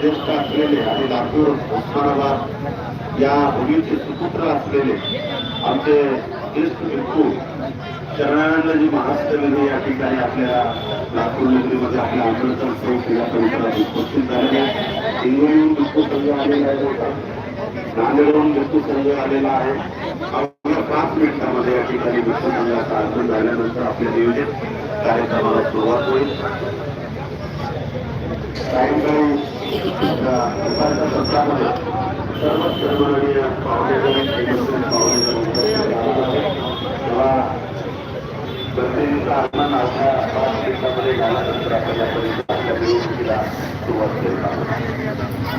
अध्यक्ष असलेले आणि लातूर उस्मानाबाद या भूमीचे सुपुत्र असलेले आमचे ज्येष्ठ भिक्खू शरणानंदजी महास्तविधी या ठिकाणी आपल्या लातूर नगरीमध्ये आपल्या आंबेडकर चौक या परिसरात उपस्थित झालेले हिंगोलीहून भिक्खू संघ आलेला आहे नांदेडहून भिक्खू संघ आलेला आहे. पाच मिनिटांमध्ये या ठिकाणी भिक्खू संघाचा अर्पण झाल्यानंतर आपल्या नियोजित कार्यक्रमाला सुरुवात होईल. सायंकाळी आपल्या दुपारच्या सत्रामध्ये सर्व सर्वणीय पाहुणेजण एकत्रित पाहुणेजण उपस्थित राहणार आहेत. तेव्हा प्रतिनिधीचा आगमन अशा पाच मिनिटांमध्ये झाल्यानंतर आपण या परिसरात आपल्या निवडणुकीला सुरुवात करीत आहोत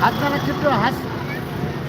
हात जरा चिपटो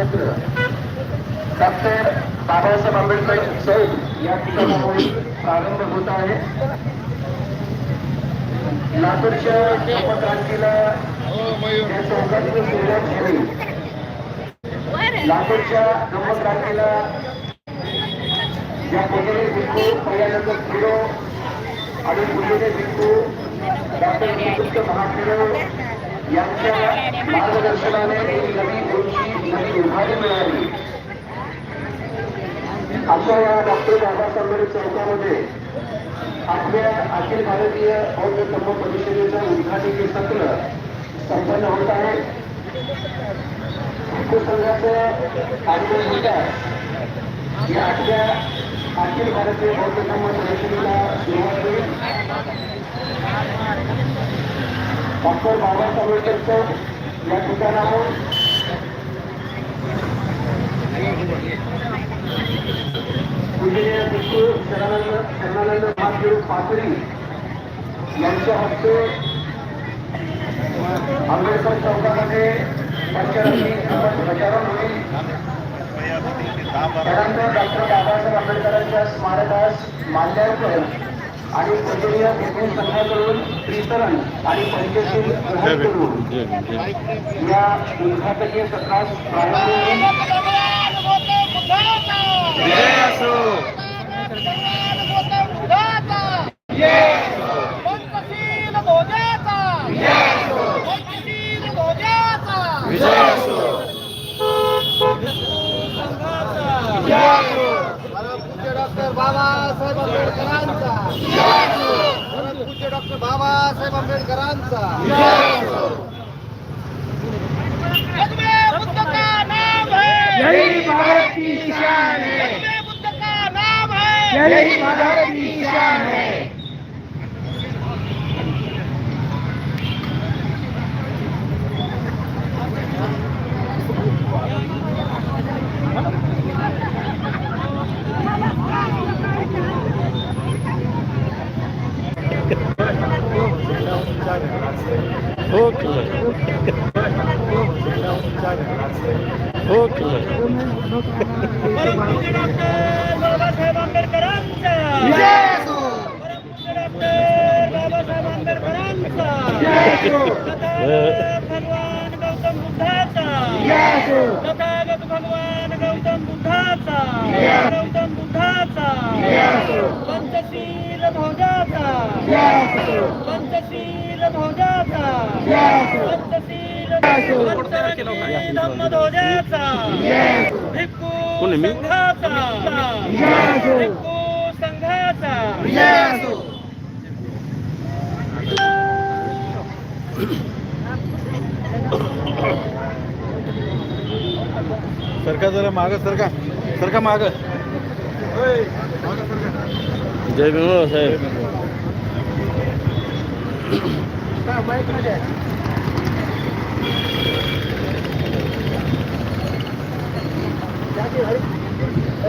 एकत्र डॉक्टर बाबासाहेब आंबेडकर चौक या ठिकाणामुळे प्रारंभ होत आहे. लातूरच्या उपक्रांतीला या चौकातून सुरुवात झाली. लातूरच्या नवक्रांतीला या पुणे भिक्खू पहिल्यानंतर फिरो आणि पुणे भिक्खू डॉक्टर निवृत्त महाफिरो यांच्या मार्गदर्शनाने नवी उंची अशा या डॉक्टर बाबासाहेब आंबेडकर चौकामध्ये आपल्या अखिल भारतीय बौद्ध धर्म परिषदेचं उद्घाटकीय सत्र संपन्न होत आहे. हिंदू संघाचं कार्यक्रम होत या आपल्या अखिल भारतीय बौद्ध धर्म परिषदेला सुरुवात होईल. डॉक्टर बाबासाहेब आंबेडकर या ठिकाणाहून पूजनीय भिक्खू शरणानंद शरणानंद महादेव पाथरी यांच्या हस्ते आंबेडकर चौकामध्ये पंचरथी ध्वजारोहण होईल त्यानंतर डॉक्टर बाबासाहेब आंबेडकरांच्या स्मारकास माल्यार्पण आणि पूजनीय भिक्खू संघाकडून त्रितरण आणि पंचशील ग्रहण करून या उद्घाटकीय सत्रास प्रारंभ बाबासाहेब आंबेडकरांचा परमपूज्य डॉक्टर बाबासाहेब आंबेडकरांचा बुद्ध का भारत शान है बुद्ध का नाम है यही भारत की शान है Okay. okay. भगवान गौतम बुद्धाचा तथागत भगवान गौतम बुद्धाचा गौतम बुद्धाचा पंचशील ध्वजाचा पंचशील ध्वजाचा पंचशील पंचरंगी धम्म ध्वजाचा भिक्खू संघाचा भिक्खू संघाचा. विजय असो सरका जरा माग सरका. सरका माग. जय भीम साहेब.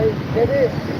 का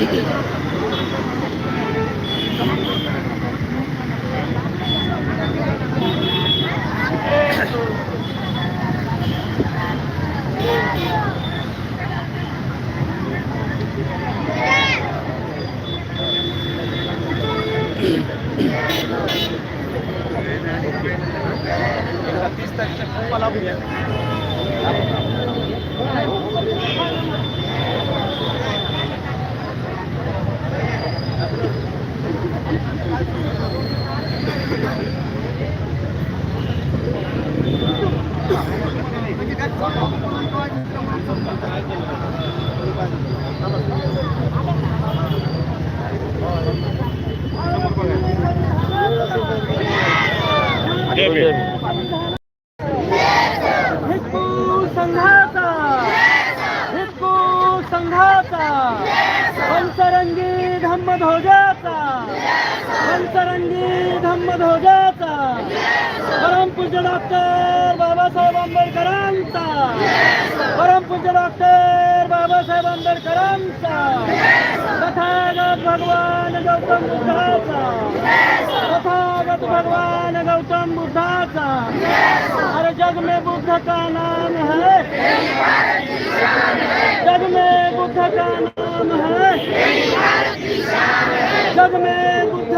हो त्या द्या ना भिक्खू संघाचा भिक्खू संघाचा पंचरंगी धम्म ध्वजाचा पंचरंगी धम्म ध्वजाचा परमपूज्य डॉक्टर बाबासाहेब आंबेडकरांचा. परमपूज्य डॉक्टर बाबासाहेब आंबेडकरांचा. तथागत भगवान गौतम बुद्धाचा. तथागत भगवान गौतम बुद्धाचा. अरे जग में बुद्ध का नाम है. जग में बुद्ध का नाम है. जग में बुद्ध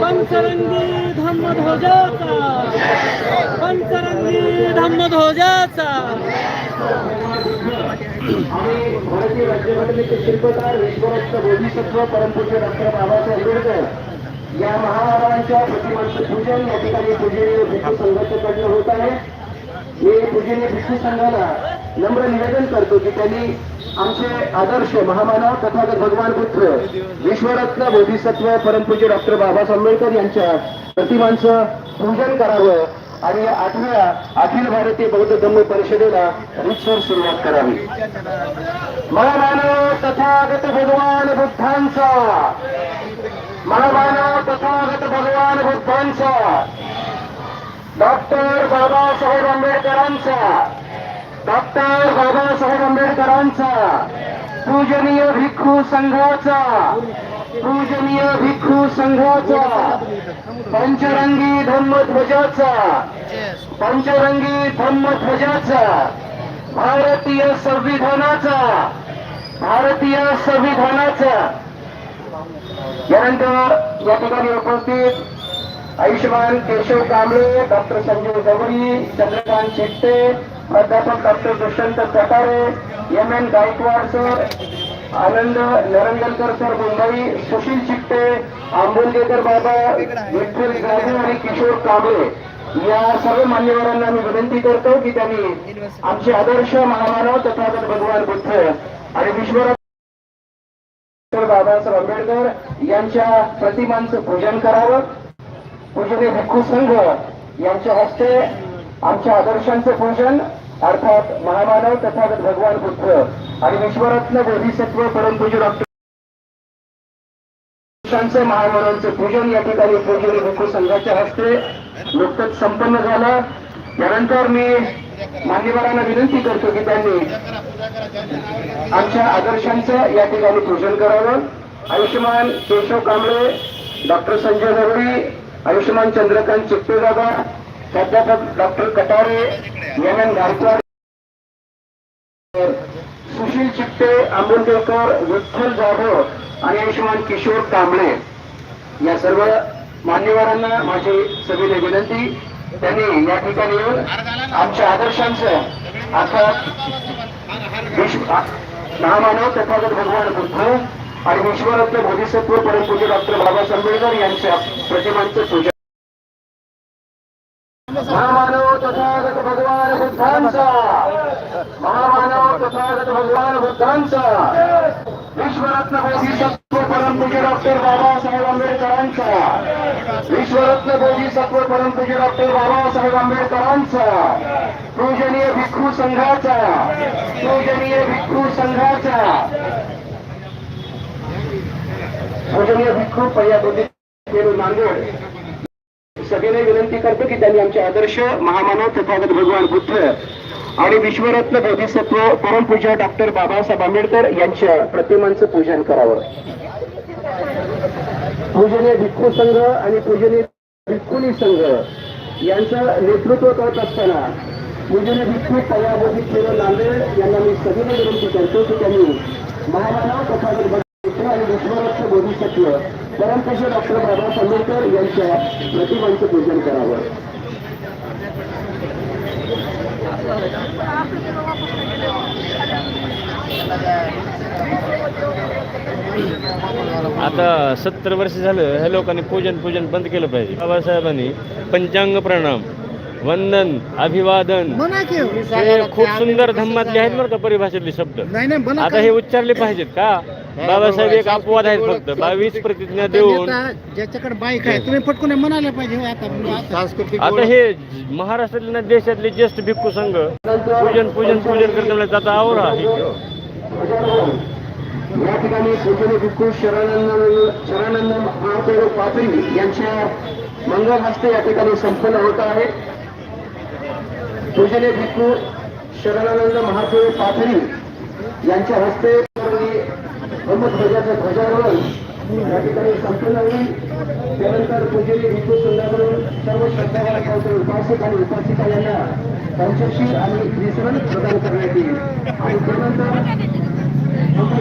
पंचरंगी धम्म ध्वजाचा पंचरंगी धम्म ध्वजाचा आणि भारतीय राज्यघटनेचे शिल्पकार विश्वरत्न बोधिसत्व परमपूज्य डॉक्टर बाबासाहेब आंबेडकर या महाराजांच्या प्रतिमांचं पूजन या ठिकाणी पूजनीय भिक्खू संघाच्याकडनं होत आहे. हे पूजनीय भिक्षू संघाला नम्र निवेदन करतो की त्यांनी आमचे आदर्श महामानव तथागत भगवान पुत्र विश्वरत्न बोधिसत्व परमपूज्य डॉक्टर बाबासाहेब आंबेडकर यांच्या प्रतिमांचं पूजन करावं आणि या आठव्या अखिल भारतीय बौद्ध धम्म परिषदेला रितसर सुरुवात करावी. महामानव तथागत भगवान बुद्धांचा महामानव तथागत भगवान बुद्धांचा डॉक्टर बाबासाहेब आंबेडकरांचा डॉक्टर बाबासाहेब आंबेडकरांचा पूजनीय भिक्खू संघाचा पूजनीय भिक्खू संघाचा पंचरंगी धम्मध्वजाचा पंचरंगी धम्मध्वजाचा भारतीय संविधानाचा भारतीय संविधानाचा. यानंतर या ठिकाणी उपस्थित आयुष्यमान केशव कांबळे डॉक्टर संजय गवळी चंद्रकांत शेट्टे प्राध्यापक doctor Dushyant Katare M N Gaikwad sir Anand Narangalkar sir Mumbai Sushil Chitte Ambolgekar बाबा विठ्ठल गाडे आणि किशोर कांबळे. या सर्व मान्यवरांना मी विनंती करतो की त्यांनी आमचे आदर्श महामानव तथागत भगवान बुद्ध आणि विश्वराव बाबासाहेब आंबेडकर यांच्या प्रतिमांचं पूजन करावं. पूजने भिक्खू संघ यांच्या हस्ते आमच्या आदर्शांचं पूजन अर्थात महामानव तथागत भगवान बुद्ध आणि विश्वरत्न बोधिसत्व परमपूज्य डॉक्टर आदर्शांचं महामानवांचं पूजन या ठिकाणी पूजन भिक्खू संघाच्या हस्ते नुकतंच संपन्न झालं. यानंतर मी मान्यवरांना विनंती करतो की त्यांनी आमच्या आदर्शांचं या ठिकाणी पूजन करावं. आयुष्यमान केशव कांबळे डॉक्टर संजय नवरी आयुष्यमान चंद्रकांत चित्तेदादा प्राध्यापक doctor Katare M N Gaikwad Sushil Chitte Ambolkar Vitthal Jadhav आणि आयुष्यमान किशोर कांबळे. या सर्व मान्यवरांना माझी सभेने विनंती. त्यांनी या ठिकाणी येऊन आमच्या आदर्शांचं अर्थात विश्व महामानव तथागत भगवान बुद्ध आणि विश्वरत्न बोधिसत्व परमपूज्य डॉक्टर बाबासाहेब आंबेडकर यांच्या प्रतिमांचं पूजन महामानव तथागत भगवान बुद्धांचा महामानव तथागत भगवान बुद्धांचा. विश्वरत्न बोधिसत्व परमपूज्य डॉक्टर बाबासाहेब आंबेडकरांचा. विश्वरत्न बोधिसत्व परमपूज्य डॉक्टर बाबासाहेब आंबेडकरांचा. पूजनीय भिक्खू संघाचा. पूजनीय भिक्खू संघाचा. पूजनीय भिक्खू पहिल्या बोधी नांदेड. सगळ्यांना विनंती करतो की त्यांनी आमचे आदर्श महामानव तथागत भगवान बुद्ध आणि विश्वरत्न बोधिसत्व परमपूजा डॉक्टर बाबासाहेब आंबेडकर यांच्या प्रतिमांचं पूजन करावं. पूजनीय भिक्खू संघ आणि पूजनीय भिक्खुनी संघ यांचं नेतृत्व करत असताना पूजनीय भिक्खू पयाबोधी केवळ नांदेड यांना मी सगळ्यांना विनंती करतो की त्यांनी महामानव तथागत भगवान बुद्ध आणि विश्वरत्न बोधिसत्व परमपूज्य डॉक्टर बाबासाहेब आंबेडकर यांच्या प्रतिमांचं पूजन करावं. आता सत्तर वर्ष झालं ह्या लोकांनी पूजन पूजन बंद केलं पाहिजे. बाबासाहेबांनी पंचांग प्रणाम. वंदन अभिवादन. म्हणा की. हे खूप सुंदर धम्मातले आहेत बरं का परिभाषेतले शब्द. नाही नाही म्हणा आता हे उच्चारले पाहिजेत का? बाबासाहेब एक अपवाद आहेत फक्त. बावीस प्रतिज्ञा देऊन. ज्याच्याकडे बाईक आहे तुम्ही पटकून म्हणायला पाहिजे हो आता. सांस्कृतिक आता हे महाराष्ट्रातले ना देशातले ज्येष्ठ भिक्खू संघ पूजन पूजन पूजन करताना आता आवरा या ठिकाणी पूजनीय भिक्खू शरणानंद शरणानंद महादेव पात्री यांच्या मंगल हस्ते या ठिकाणी संपन्न होत आहे. पूजनीय भिक्खू शरणानंद महादेव पाथरी यांच्या हस्ते ध्वजाचं ध्वजारोहण या ठिकाणी संपन्न होईल. त्यानंतर पूजेने भिक्खू सुंदरकडून सर्व श्रद्धावान उपासक आणि उपासिका यांना पंचशील आणि विसरण प्रदान करण्यात येईल. आणि त्यानंतर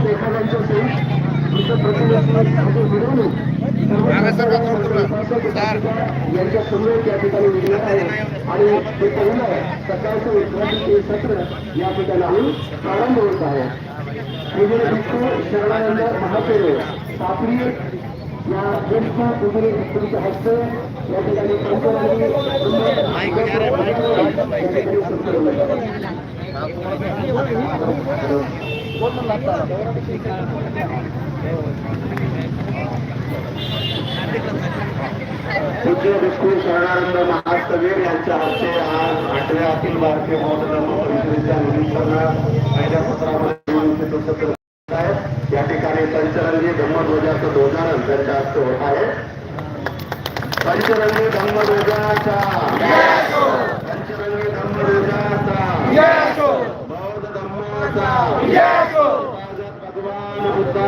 एखाद्यांच्या सहित यांच्या समोर या ठिकाणी निघणार आहे आणि हे पहिलं सकाळचं उद्घाटन सत्र या ठिकाणाहून प्रारंभ होत आहे पूजन भिक्षू शरणानंद महापेरे सापरी या ज्येष्ठ पूजनी भिक्खूंच्या हस्ते या ठिकाणी पंचवारी पूज्य भिक्खू शरणानंद महास्तवीर यांच्या हस्ते आज आठव्या अखिल भारतीय बौद्ध धर्म परिषदेच्या निमित्तानं पहिल्या सत्रामध्ये सत्र होत आहे या ठिकाणी पंचरंगी धम्मध्वजाचं ध्वजारोहण त्यांच्या हस्ते होत आहे. पंचरंगी धम्मध्वजाचा पंचरंगी धम्मध्वजाचा बौद्ध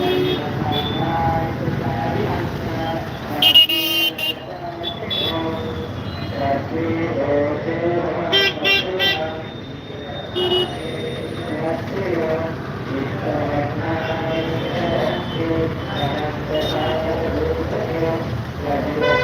आंबेडकरांचा सर्वांनी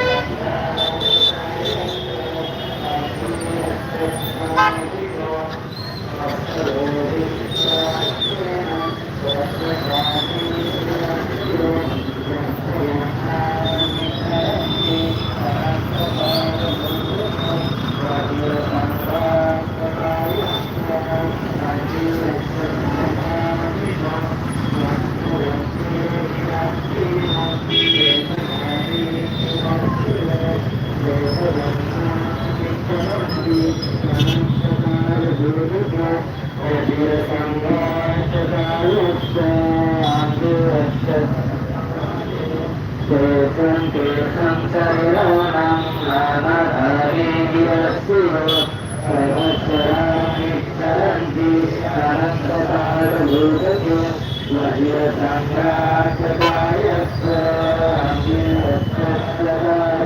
हात जोडा वज्र संघात कालच अंगीर सदाशिव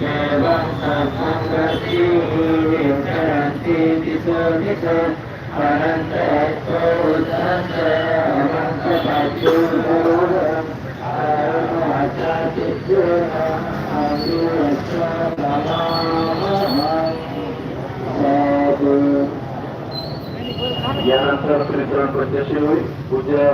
केशमस्ति विनाशेनं यानंतर त्रिपुरा प्रत्यक्ष होईल पूज्य